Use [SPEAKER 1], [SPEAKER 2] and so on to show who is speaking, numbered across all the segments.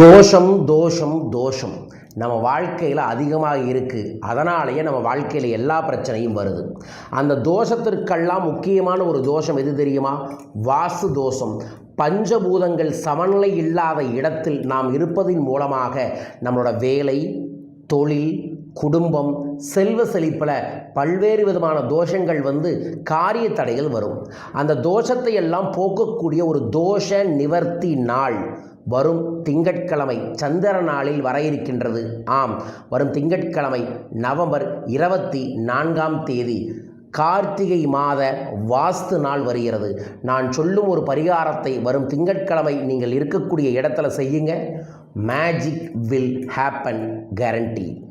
[SPEAKER 1] தோஷம் தோஷம் தோஷம். நம்ம வாழ்க்கையில் அதிகமாக இருக்குது அதனாலேயே நம்ம வாழ்க்கையில் எல்லா பிரச்சனையும் வருது. அந்த தோஷத்திற்கெல்லாம் முக்கியமான ஒரு தோஷம் எது தெரியுமா? வாஸ்து தோஷம். பஞ்சபூதங்கள் சமநிலை இல்லாத இடத்தில் நாம் இருப்பதின் மூலமாக நம்மளோட வேலை தொழில் குடும்பம் செல்வ செழிப்பில் பல்வேறு விதமான தோஷங்கள் வந்து காரிய தடைகள் வரும். அந்த தோஷத்தை எல்லாம் போக்கக்கூடிய ஒரு தோஷ நிவர்த்தி நாள். வரும் திங்கட்கிழமை சந்திர நாளில் வர இருக்கின்றது ஆம் வரும் திங்கட்கிழமை நவம்பர் இருபத்தி நான்காம் தேதி கார்த்திகை மாத வாஸ்து நாள் வருகிறது. நான் சொல்லும் ஒரு பரிகாரத்தை வரும் திங்கட்கிழமை நீங்கள் இருக்கக்கூடிய இடத்துல செய்யுங்க. மேஜிக் வில் ஹேப்பன் கேரண்டி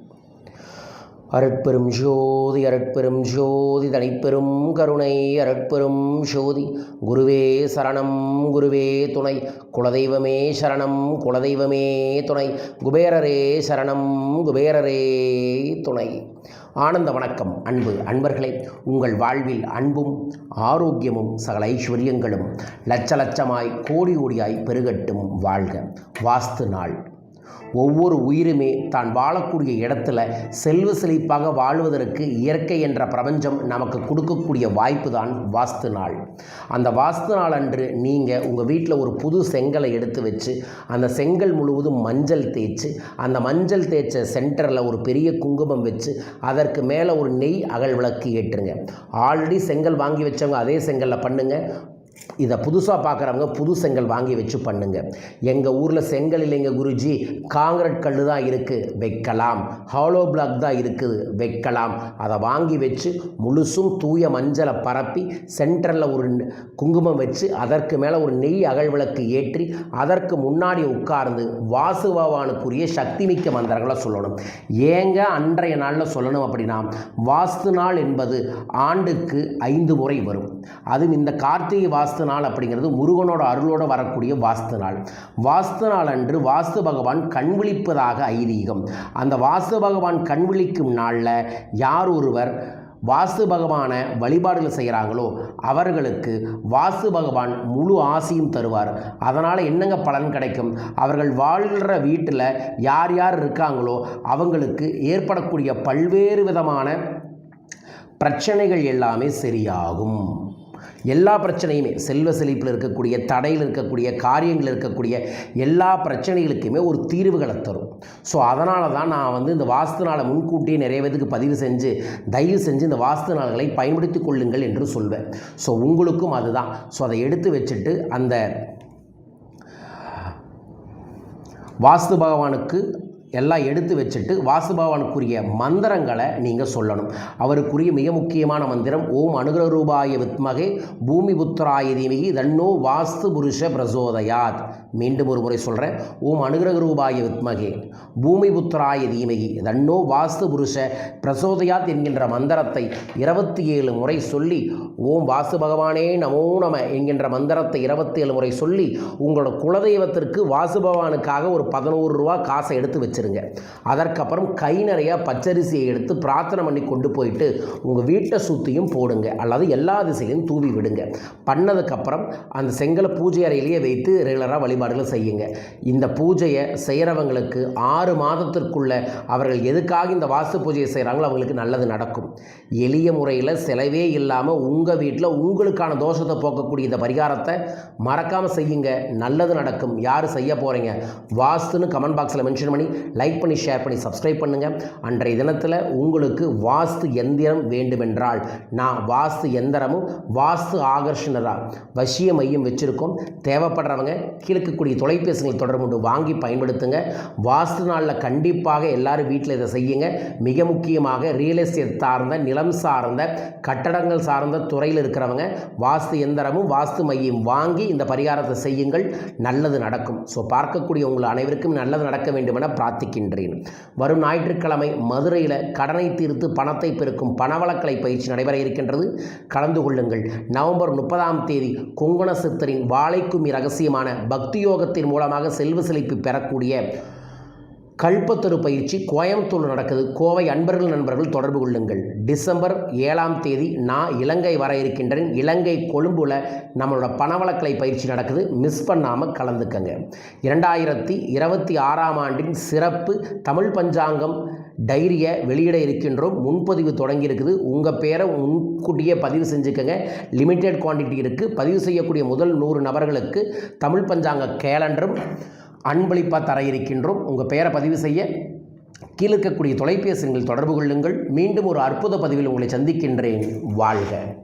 [SPEAKER 1] அருட்பெரும் ஜோதி அருட்பெரும் ஜோதி தனிப்பெரும் கருணை அருட்பெரும் ஜோதி. குருவே சரணம் குருவே துணை. குலதெய்வமே சரணம் குலதெய்வமே துணை. குபேரரே சரணம் குபேரரே துணை. ஆனந்த வணக்கம் அன்பு அன்பர்களே. உங்கள் வாழ்வில் அன்பும் ஆரோக்கியமும் சகல ஐஸ்வர்யங்களும் லட்ச லட்சமாய் கோடி கோடியாய் பெருகட்டும் வாழ்க. வாஸ்து நாள். ஒவ்வொரு உயிருமே தான் வாழக்கூடிய இடத்துல செல்வ செழிப்பாக வாழ்வதற்கு இயற்கை என்ற பிரபஞ்சம் நமக்கு கொடுக்கக்கூடிய வாய்ப்பு தான் வாஸ்து நாள். அந்த வாஸ்து நாள் அன்று நீங்கள் உங்கள் வீட்டில் ஒரு புது செங்கலை எடுத்து வச்சு அந்த செங்கல் முழுவதும் மஞ்சள் தேய்ச்சி அந்த மஞ்சள் தேய்ச்ச சென்டரில் ஒரு பெரிய குங்குமம் வச்சு அதற்கு மேலே ஒரு நெய் அகல் விளக்கு ஏற்றுங்க. ஆல்ரெடி செங்கல் வாங்கி வச்சவங்க அதே செங்கலில் பண்ணுங்கள் இதை புதுசாக பார்க்குறவங்க புது செங்கல் வாங்கி வச்சு பண்ணுங்க. எங்கள் ஊரில் செங்கல் இல்லைங்க குருஜி. காங்கிரட் கல் தான் இருக்குது வைக்கலாம். ஹாலோ பிளாக் தான் இருக்குது. வைக்கலாம். அதை வாங்கி வச்சு முழுசும் தூய மஞ்சளை பரப்பி சென்டரில் ஒரு குங்குமம் வச்சு அதற்கு மேலே ஒரு நெய் அகழ்விளக்கு ஏற்றி அதற்கு முன்னாடி உட்கார்ந்து வாசு பகவானுக்குரிய சக்தி மிக்க மந்திரங்களை சொல்லணும். ஏங்க அன்றைய நாளில் சொல்லணும் அப்படின்னா வாஸ்து நாள் என்பது ஆண்டுக்கு ஐந்து முறை வரும். அதுவும் இந்த கார்த்திகை வாஸ்து நாள் அப்படிங்கிறது முருகனோட அருளோட வரக்கூடிய வாஸ்து நாள். வாஸ்து நாள் அன்று வாஸ்து பகவான் கண் விழிப்பதாக ஐதீகம். அந்த வாஸ்து பகவான் கண் விழிக்கும் நாளில் யார் ஒருவர் வாசு பகவானை வழிபாடுகள் செய்கிறாங்களோ அவர்களுக்கு வாசு பகவான் முழு ஆசையும் தருவார். அதனால் என்னங்க பலன் கிடைக்கும்? அவர்கள் வாழ்கிற வீட்டில் யார் யார் இருக்காங்களோ அவங்களுக்கு ஏற்படக்கூடிய பல்வேறு விதமான பிரச்சனைகள் எல்லாமே சரியாகும். எல்லா பிரச்சனையுமே செல்வ செழிப்பில் இருக்கக்கூடிய தடையில் இருக்கக்கூடிய காரியங்கள் இருக்கக்கூடிய எல்லா பிரச்சனைகளுக்குமே ஒரு தீர்வுகளை தரும். ஸோ அதனால தான் நான் வந்து இந்த வாஸ்து நாளை முன்கூட்டியே நிறைய பேருக்கு பதிவு செஞ்சு தயவு செஞ்சு இந்த வாஸ்து நாள்களை பயன்படுத்தி கொள்ளுங்கள் என்று சொல்வேன். ஸோ உங்களுக்கும் அதுதான். ஸோ அதை எடுத்து வச்சுட்டு அந்த வாஸ்து பகவானுக்கு எல்லாம் எடுத்து வச்சுட்டு வாசுபவனுக்குரிய மந்திரங்களை நீங்கள் சொல்லணும். அவருக்குரிய மிக முக்கியமான மந்திரம் ஓம் அனுகிர ரூபாய வித்மகே பூமி புத்திராய தீமிகி தன்னோ வாஸ்து புருஷ பிரசோதயாத். மீண்டும் ஒரு முறை சொல்கிறேன் ஓம் அனுகிரக ரூபாய வித்மகே பூமி புத்திராய தீமகி தன்னோ வாஸ்து புருஷ பிரசோதயாத் என்கின்ற மந்திரத்தை இருபத்தி ஏழு முறை சொல்லி ஓம் வாசு பகவானே நமோ நம என்கின்ற மந்திரத்தை இருபத்தி ஏழு முறை சொல்லி உங்களோட குலதெய்வத்திற்கு வாசு பகவானுக்காக ஒரு பதினோரு ரூபா காசை எடுத்து வச்சுருங்க. அதற்கப்புறம் கை நிறைய பச்சரிசியை எடுத்து பிரார்த்தனை பண்ணி கொண்டு போயிட்டு உங்கள் வீட்டை சுற்றியும் போடுங்க. அல்லது எல்லா திசையிலும் தூவி விடுங்க. பண்ணதுக்கப்புறம் அந்த செங்கலை பூஜை அறையிலேயே வைத்து ரெகுலராக வழிபாடுகளை செய்யுங்க. இந்த பூஜையை செய்கிறவங்களுக்கு ஆறு மாதத்திற்குள்ள அவர்கள் எதுக்காக இந்த வாஸ்து பூஜையை செய்கிறாங்களோ அவங்களுக்கு நல்லது நடக்கும். எளிய முறையில் செலவே இல்லாமல் உங்கள் வீட்டில் உங்களுக்கான தோஷத்தை போக்கக்கூடிய இந்த பரிகாரத்தை மறக்காமல் செய்யுங்க. நல்லது நடக்கும். யார் செய்ய போகிறீங்க வாஸ்துன்னு கமெண்ட் பாக்ஸில் மென்ஷன் பண்ணி லைக் பண்ணி ஷேர் பண்ணி சப்ஸ்கிரைப் பண்ணுங்கள் அன்றைய தினத்தில் உங்களுக்கு வாஸ்து எந்திரம் வேண்டுமென்றால் நான் வாஸ்து எந்திரமும் வாஸ்து ஆகர்ஷணரா வசிய மையம் வச்சுருக்கோம். தேவைப்படுறவங்க கீழக்கக்கூடிய தொலைபேசிகளை தொடர்பு கொண்டு வாங்கி பயன்படுத்துங்க. வாஸ்து நாளில் கண்டிப்பாக எல்லாரும் வீட்டில் இதை செய்யுங்க. மிக முக்கியமாக ரியல் எஸ்டேட் சார்ந்த நிலம் சார்ந்த கட்டடங்கள் சார்ந்த துறையில் இருக்கிறவங்க வாஸ்து எந்திரமும் வாஸ்து மையம் வாங்கி இந்த பரிகாரத்தை செய்யுங்கள். நல்லது நடக்கும். ஸோ பார்க்கக்கூடிய உங்கள் அனைவருக்கும் நல்லது நடக்க வேண்டும் என பிரார்த்திக்கின்றேன் வரும் ஞாயிற்றுக்கிழமை மதுரையில் கடனை தீர்த்து பணத்தை பெருக்கும் பணவளக்கலை பயிற்சி நடைபெற இருக்கின்றது. கலந்து கொள்ளுங்கள். நவம்பர் முப்பதாம் தேதி கொங்கண சித்தரின் வாழைக்குமி ரகசியமான பக்தி யோகத்தின் மூலமாக செல்வ செழிப்பு பெறக்கூடிய கல்பத்தரு பயிற்சி கோயம்புத்தூர் நடக்குது. கோவை அன்பர்கள் நண்பர்கள் தொடர்பு கொள்ளுங்கள். டிசம்பர் ஏழாம் தேதி நான் இலங்கை வர இருக்கின்றேன். இலங்கை கொழும்புல நம்மளோட பணவளக்கலை பயிற்சி நடக்குது. மிஸ் பண்ணாமல் கலந்துக்கங்க. இரண்டாயிரத்தி இருபத்தி ஆறாம் ஆண்டின் சிறப்பு தமிழ் பஞ்சாங்கம் டைரியை வெளியிட இருக்கின்றோம். முன்பதிவு தொடங்கி இருக்குது. உங்கள் பேரை முன்கூட்டியே பதிவு செஞ்சுக்கங்க. லிமிட்டெட் குவான்டிட்டி இருக்குது பதிவு செய்யக்கூடிய முதல் நூறு நபர்களுக்கு தமிழ் பஞ்சாங்க கேலண்டரும் அன்பளிப்பாக தர இருக்கின்றோம் உங்கள் பெயரை பதிவு செய்ய கீழே இருக்கக்கூடிய தொலைபேசி தொடர்பு கொள்ளுங்கள். மீண்டும் ஒரு அற்புத பதிவில் உங்களை சந்திக்கின்றேன். வாழ்க.